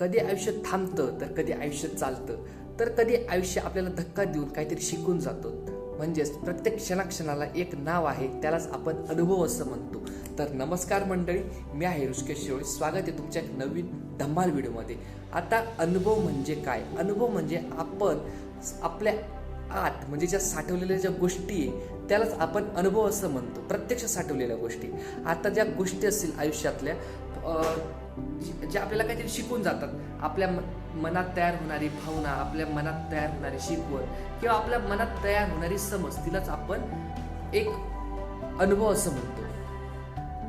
कधी आयुष्य थांबतं तर कधी आयुष्य चालतं. तर कधी आयुष्य आपल्याला धक्का देऊन काहीतरी शिकून जातो. म्हणजेच प्रत्येक क्षणाक्षणाला एक नाव आहे त्यालाच आपण अनुभव असं म्हणतो. तर नमस्कार मंडळी मी आहे ऋषिकेश शिरोळे. स्वागत आहे तुमच्या एक नवीन धम्माल व्हिडिओमध्ये. आता अनुभव म्हणजे काय? अनुभव म्हणजे आपण आपल्या आत म्हणजे ज्या साठवलेल्या ज्या गोष्टी आहे त्यालाच आपण अनुभव असं म्हणतो. प्रत्यक्ष साठवलेल्या गोष्टी. आता ज्या गोष्टी असतील आयुष्यातल्या जे आपल्याला काहीतरी शिकून जातात. आपल्या मनात तयार होणारी भावना आपल्या मनात तयार होणारी शिकवण किंवा आपल्या मनात तयार होणारी समज तिलाच आपण एक अनुभव असं म्हणतो.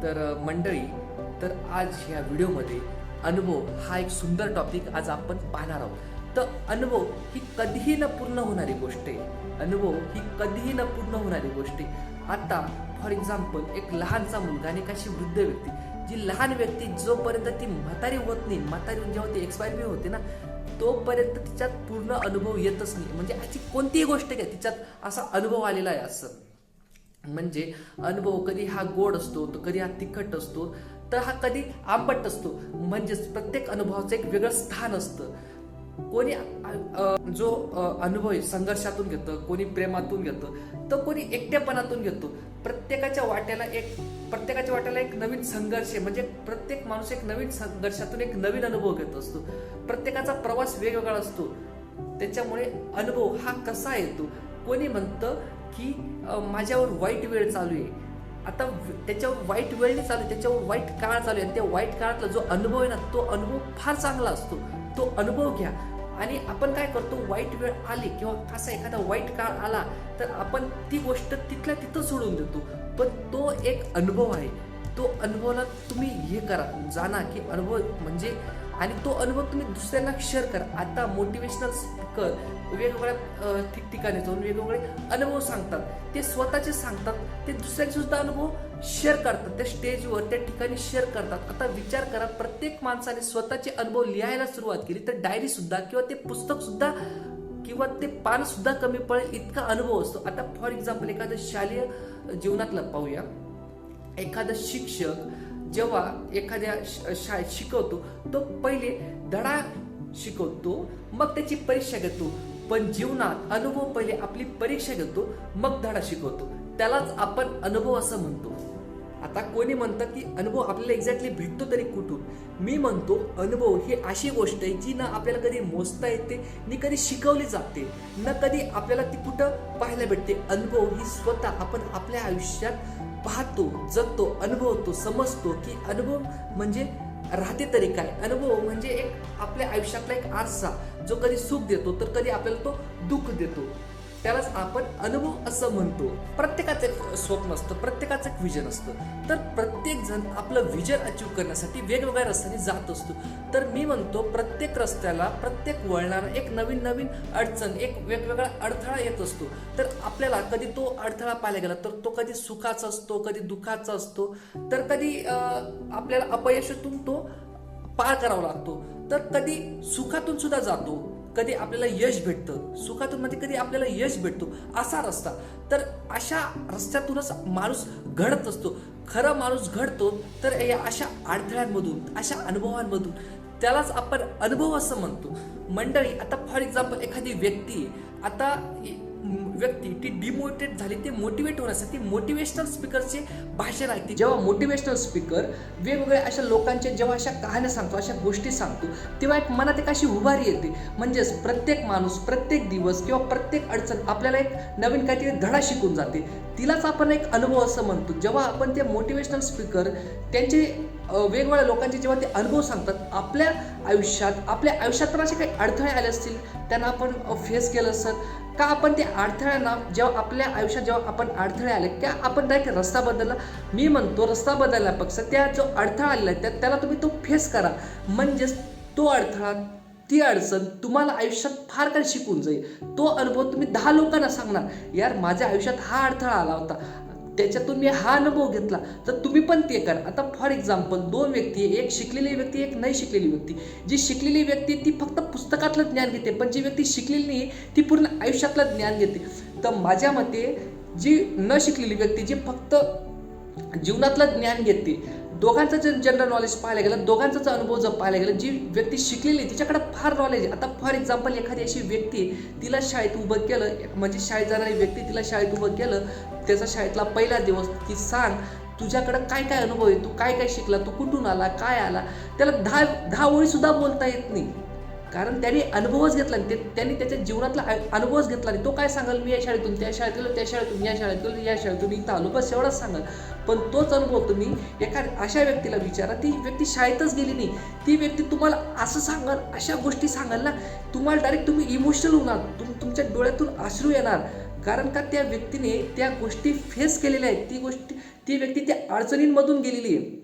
तर मंडळी तर आज ह्या व्हिडिओमध्ये अनुभव हा एक सुंदर टॉपिक आज आपण पाहणार आहोत. तर अनुभव ही कधीही न पूर्ण होणारी गोष्ट आहे. अनुभव ही कधीही न पूर्ण होणारी गोष्ट आहे. आता फॉर एक्झाम्पल एक लहानसा मुलगा आणि एक वृद्ध व्यक्ती जी लहान व्यक्ती जोपर्यंत ती म्हातारी होत नाही म्हातारी जेव्हा ती एक्सपायर बी होते ना तोपर्यंत तिच्यात पूर्ण अनुभव येतच नाही. म्हणजे अशी कोणतीही गोष्ट घ्या तिच्यात असा अनुभव आलेला आहे असं. म्हणजे अनुभव कधी हा गोड असतो तर कधी हा तिखट असतो तर हा कधी आंबट असतो. म्हणजेच प्रत्येक अनुभवाचं एक वेगळं स्थान असतं. कोणी जो अनुभव आहे संघर्षातून घेतं कोणी प्रेमातून घेतं तर कोणी एकटेपणातून घेतो. प्रत्येकाच्या वाट्याला एक प्रत्येकाच्या वाट्याला एक नवीन संघर्ष म्हणजे प्रत्येक माणूस एक नवीन संघर्षातून एक नवीन अनुभव घेत असतो. प्रत्येकाचा प्रवास वेगवेगळा असतो. त्याच्यामुळे अनुभव हा कसा येतो? कोणी म्हणतं की माझ्यावर वाईट वेळ चालू आहे. आता त्याच्यावर वाईट वेळ नाही चालू आहे, त्याच्यावर वाईट काळ चालू आहे. आणि त्या वाईट काळातला जो अनुभव आहे ना तो अनुभव फार चांगला असतो. तो अनुभव घ्या. आणि आपण काय करतो वाईट वेळ आली किंवा असा एखादा वाईट काळ आला तर आपण ती गोष्ट तिथल्या तिथं सोडून देतो. पण तो एक अनुभव आहे. तो अनुभवाला तुम्ही हे करा जाणा की अनुभव म्हणजे आणि तो अनुभव तुम्ही दुसऱ्यांना शेअर करा. आता मोटिवेशनल स्पीकर वेगवेगळ्या ठिकठिकाणी जाऊन वेगवेगळे अनुभव सांगतात. ते स्वतःचे सांगतात ते दुसऱ्यांचे सुद्धा अनुभव शेअर करतात. त्या स्टेजवर त्या ठिकाणी शेअर करतात. आता विचार करा प्रत्येक माणसाने स्वतःचे अनुभव लिहायला सुरुवात केली तर डायरी सुद्धा किंवा ते पुस्तक सुद्धा किंवा ते पान सुद्धा कमी पडेल इतका अनुभव असतो. आता फॉर एक्झाम्पल एखादं शालेय जीवनातलं पाहूया. एखादं शिक्षक जेव्हा एखाद्या श- शाळेत शिकवतो तो पहिले धडा शिकवतो मग त्याची परीक्षा घेतो. पण जीवनात अनुभव पहिले आपली परीक्षा घेतो मग धडा शिकवतो. त्यालाच आपण अनुभव असं म्हणतो. आता कोणी म्हणतं की अनुभव आपल्याला एक्झॅक्टली भेटतो तरी कुठून? मी म्हणतो अनुभव ही अशी गोष्ट आहे जी ना आपल्याला कधी मोजता येते नि कधी शिकवली जाते न कधी आपल्याला ती कुठं पाहायला भेटते. अनुभव ही स्वतः आपण आपल्या आयुष्यात पाहतो जगतो अनुभवतो समजतो की अनुभव म्हणजे राहते तरी काय? अनुभव म्हणजे एक आपल्या आयुष्यातला एक आरसा जो कधी सुख देतो तर कधी आपल्याला तो दुःख देतो. त्यालाच आपण अनुभव असं म्हणतो. प्रत्येकाचं एक स्वप्न असतं प्रत्येकाचं एक विजन असतं. तर प्रत्येक जण आपलं विजन अचीव करण्यासाठी वेगवेगळ्या रस्त्याने जात असतो. तर मी म्हणतो प्रत्येक रस्त्याला प्रत्येक वळणाला एक नवीन नवीन अडचण एक वेगवेगळा अडथळा येत असतो. तर आपल्याला कधी तो अडथळा पाहायला गेला तर तो कधी सुखाचा असतो कधी दुःखाचा असतो. तर कधी आपल्याला अपयशातून तो पार करावा लागतो. तर कधी सुखातून सुद्धा जातो. कधी आपल्याला यश भेटतं सुखातून मध्ये कधी आपल्याला यश भेटतो असा रस्ता. तर अशा रस्त्यातूनच माणूस घडत असतो. खरा माणूस घडतो तर या अशा अडथळ्यांमधून अशा अनुभवांमधून त्यालाच आपण अनुभव असं म्हणतो. मंडळी आता फॉर एक्झाम्पल एखादी व्यक्ती आता व्यक्ती ती डिमोटिवेट झाली ते मोटिवेट होण्यासाठी मोटिवेशनल स्पीकरचे भाषण ऐकते जेव्हा मोटिवेशनल स्पीकर वेगवेगळ्या अशा लोकांच्या जेव्हा अशा कहाण्या सांगतो अशा गोष्टी सांगतो तेव्हा एक मनात एक अशी उभारी येते. म्हणजेच प्रत्येक माणूस प्रत्येक दिवस किंवा प्रत्येक अडचण आपल्याला एक नवीन काहीतरी धडा शिकून जाते. तिलाच आपण एक अनुभव असं म्हणतो. जेव्हा आपण ते मोटिवेशनल स्पीकर त्यांचे वेगवेगळ्या लोकांचे जेव्हा ते अनुभव सांगतात आपल्या आयुष्यात आपल्या आयुष्यात पण असे काही अडथळे आले असतील त्यांना आपण फेस केलं असत का आपण ते अडथळे अडथळ्यांना जेव्हा आपल्या आयुष्यात जेव्हा आपण अडथळे आले त्या आपण डायरेक्ट रस्ता बदलला. मी म्हणतो रस्ता बदलल्यापेक्षा त्या जो अडथळा आलेला आहे त्या त्याला तुम्ही तो फेस करा. म्हणजेच तो अडथळा ती अडचण तुम्हाला आयुष्यात फार काही शिकून जाईल. तो अनुभव तुम्ही दहा लोकांना सांगणार यार माझ्या आयुष्यात हा अडथळा आला होता. त्याच्यातून मी हा अनुभव घेतला. तर तुम्ही पण ते करा. आता फॉर एक्झाम्पल दोन व्यक्ती एक शिकलेली व्यक्ती एक नाही शिकलेली व्यक्ती. जी शिकलेली व्यक्ती ती फक्त पुस्तकातलं ज्ञान घेते पण जी व्यक्ती शिकलेली नाही ती पूर्ण आयुष्यातलं ज्ञान घेते. तर माझ्या मते जी न शिकलेली व्यक्ती जी फक्त जीवनातलं ज्ञान घेते दोघांचं जर जनरल नॉलेज पाहायला गेलं दोघांचाच अनुभव जर पाहायला गेलं जी व्यक्ती शिकलेली तिच्याकडे फार नॉलेज आहे. आता फॉर एक्झाम्पल एखादी अशी व्यक्ती तिला शाळेत उभं केलं म्हणजे शाळेत जाणारी व्यक्ती तिला शाळेत उभं केलं त्याचा शाळेतला पहिला दिवस की सांग तुझ्याकडं काय काय अनुभव आहे? तू काय काय शिकला? तू कुठून आला? काय आला? त्याला दहा दहा ओळी सुद्धा बोलता येत नाही. कारण त्याने अनुभवच घेतला ते त्यांनी त्याच्या जीवनातला अनुभवच घेतला आणि तो काय सांगाल? मी या शाळेतून त्या शाळेत गेलो त्या शाळेतून या शाळेत गेलो या शाळेतून इथं आलो. बस एवढंच सांगाल. पण तोच अनुभव तुम्ही एका अशा व्यक्तीला विचारा. ती व्यक्ती शाळेतच गेली नाही. ती व्यक्ती तुम्हाला असं सांगाल अशा गोष्टी सांगाल ना तुम्हाला डायरेक्ट तुम्ही इमोशनल होणार. तुम तुमच्या डोळ्यातून अश्रू येणार. कारण का त्या व्यक्तीने त्या गोष्टी फेस केलेल्या आहेत. ती गोष्टी ती व्यक्ती त्या अडचणींमधून गेलेली आहे.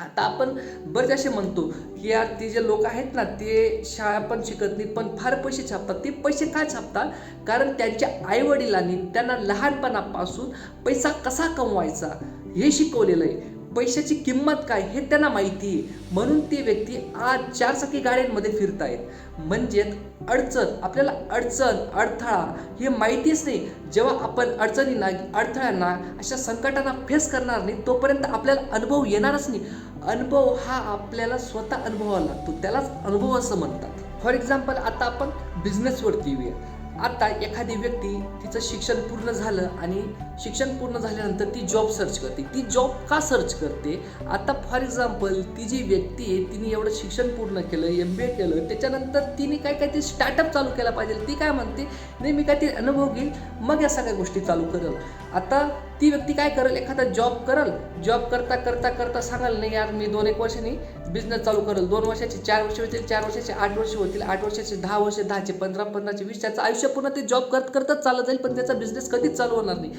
आता आपण बरेच असे म्हणतो की यार ते जे लोक आहेत ना ते शाळा पण शिकत नाहीत पण फार पैसे छापतात. ते पैसे का छापतात? कारण त्यांच्या आईवडिलांनी त्यांना लहानपणापासून पैसा कसा कमवायचा हे शिकवलेलं आहे. पैशाची किंमत काय हे त्यांना माहिती आहे. म्हणून ती व्यक्ती आज चारचाकी गाड्यांमध्ये फिरतायत. म्हणजेच अडचण आपल्याला अडचण अडथळा हे माहितीच नाही. जेव्हा आपण अडचणींना अडथळ्यांना अशा संकटांना फेस करणार नाही तोपर्यंत आपल्याला अनुभव येणारच नाही. अनुभव हा आपल्याला स्वतः अनुभवावा लागतो. त्यालाच अनुभव असं म्हणतात. फॉर एक्झाम्पल आता आपण बिझनेसवरती येऊया. आता एखादी व्यक्ती तिचं शिक्षण पूर्ण झालं आणि शिक्षण पूर्ण झाल्यानंतर ती जॉब सर्च करते. ती जॉब का सर्च करते? आता फॉर एक्झाम्पल ती जी व्यक्ती आहे तिने एवढं शिक्षण पूर्ण केलं एम बी ए केलं त्याच्यानंतर तिने काय काय ते स्टार्टअप चालू केला पाहिजे ती काय म्हणते? नाही मी ते अनुभव घेईल मग या सगळ्या गोष्टी चालू करेल. आता ती व्यक्ती काय करेल? एखादा जॉब करल. जॉब करता करता करता सांगाल नाही यार मी दोन एक वर्षांनी बिझनेस चालू करेल. दोन वर्षाचे चार वर्ष होतील चार वर्षाचे आठ वर्ष होतील आठ वर्षाचे दहा वर्ष दहाचे पंधरा पंधराचे वीस त्याचं आयुष्य पूर्ण ते जॉब करत करतच चालत जाईल पण त्याचा बिझनेस कधीच चालू होणार नाही.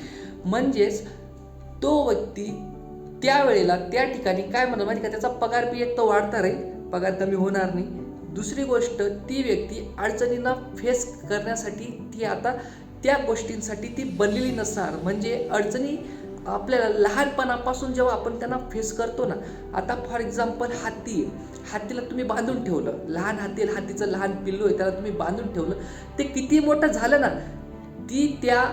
म्हणजेच तो व्यक्ती त्यावेळेला त्या ठिकाणी काय म्हणणार माहिती का? त्याचा पगार बी एक तर वाढता राहील. पगार कमी होणार नाही. दुसरी गोष्ट ती व्यक्ती अडचणींना फेस करण्यासाठी ती आता त्या गोष्टींसाठी ती बनलेली नसणार. म्हणजे अडचणी आपल्याला लहानपणापासून जेव्हा आपण त्यांना फेस करतो ना आता फॉर एक्झाम्पल हाती आहे. हातीला तुम्ही बांधून ठेवलं. लहान हाती हातीचं लहान पिल्लू आहे त्याला तुम्ही बांधून ठेवलं. ते किती मोठं झालं ना ती त्या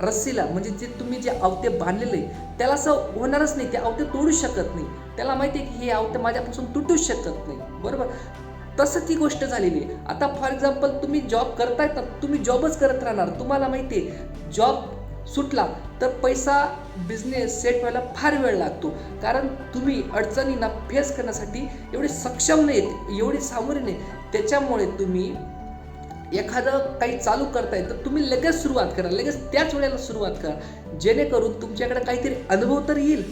रस्सीला म्हणजे जे तुम्ही जे आवते बांधलेले त्याला असं होणारच नाही ते अवते तोडू शकत नाही. त्याला माहिती आहे की हे अवते माझ्यापासून तुटूच शकत नाही. बरोबर? तसं ती गोष्ट झालेली आहे. आता फॉर एक्झाम्पल तुम्ही जॉब करतायत ना तुम्ही जॉबच करत राहणार. तुम्हाला माहिती आहे जॉब सुटला तर पैसा बिझनेस सेट व्हायला फार वेळ लागतो. कारण तुम्ही अडचणींना फेस करण्यासाठी एवढे सक्षम नाहीत एवढे सामोरे नाही त्याच्यामुळे तुम्ही एखादं काही चालू करताय तर तुम्ही लगेच सुरुवात करा. लगेच त्याच वेळेला सुरुवात करा. जेणेकरून तुमच्याकडे काहीतरी अनुभव तर येईल.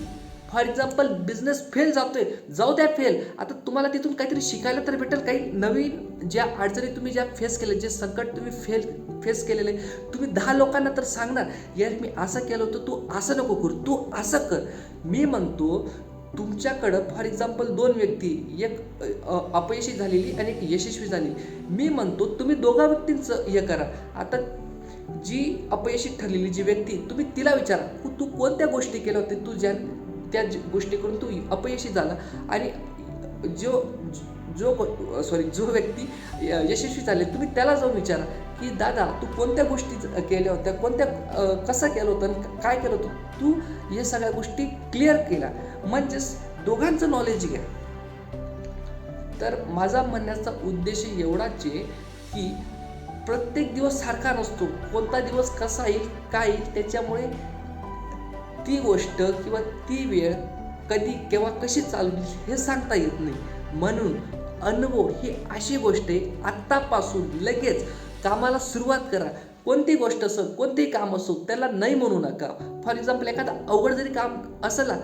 फॉर एक्झाम्पल बिझनेस फेल जातोय. जाऊ द्या फेल आता तुम्हाला तिथून काहीतरी शिकायला तर भेटेल. काही नवीन ज्या अडचणी तुम्ही ज्या फेस केल्या जे संकट तुम्ही फेल फेस केलेले तुम्ही दहा लोकांना तर सांगणार यार मी असं केलं होतं तू असं नको करू तू असं कर. मी म्हणतो तुमच्याकडं फॉर एक्झाम्पल दोन व्यक्ती एक अपयशी झालेली आणि एक यशस्वी झाली. मी म्हणतो तुम्ही दोघा व्यक्तींचं हे करा. आता जी अपयशी ठरलेली जी व्यक्ती तुम्ही तिला विचारा "तू- तू कोणत्या गोष्टी केल्या होत्या तू ज्या त्या गोष्टीकडून गोष्टी करून तू अपयशी झाला. आणि जो जो सॉरी जो व्यक्ती यशस्वी झाले तुम्ही त्याला जाऊन विचारा की दादा तू कोणत्या गोष्टी केल्या होत्या? कोणत्या कसा कसं केलं होतं? आणि काय केलं होतं? तू या सगळ्या गोष्टी क्लिअर केल्या. म्हणजेच दोघांचं नॉलेज घ्या. तर माझा म्हणण्याचा उद्देश एवढाच आहे की प्रत्येक दिवस सारखा नसतो. कोणता दिवस कसा येईल काय येईल त्याच्यामुळे ती गोष्ट किंवा ती वेळ कधी केव्हा कशी चालू हे सांगता येत नाही. म्हणून अनुभव ही अशी गोष्ट आहे आत्तापासून लगेच कामाला सुरुवात करा. कोणती गोष्ट असो कोणतेही काम असो त्याला नाही म्हणू नका. फॉर एक्झाम्पल एखादा अवघड जरी काम असला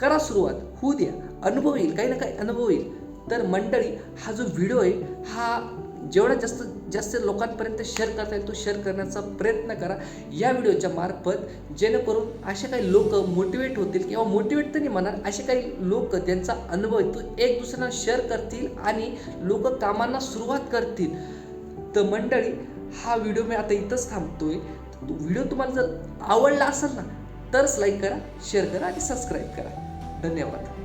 करा सुरुवात. होऊ द्या. अनुभव येईल काही ना काही अनुभव येईल. तर मंडळी हा जो व्हिडिओ आहे हा जेवढा जास्त जास्त लोकांपर्यंत शेअर करता येईल तो शेअर करण्याचा प्रयत्न करा. या व्हिडिओच्या मार्फत जेणेकरून असे काही लोक मोटिवेट होतील किंवा मोटिवेट तर नाही म्हणणार असे काही लोक त्यांचा अनुभव तो एक दुसऱ्यांना शेअर करतील आणि लोक कामांना सुरुवात करतील. तर मंडळी हा व्हिडिओ मी आता इथंच थांबतोय. व्हिडिओ तुम्हाला जर आवडला असेल ना तरच लाईक करा शेअर करा आणि सबस्क्राईब करा. धन्यवाद.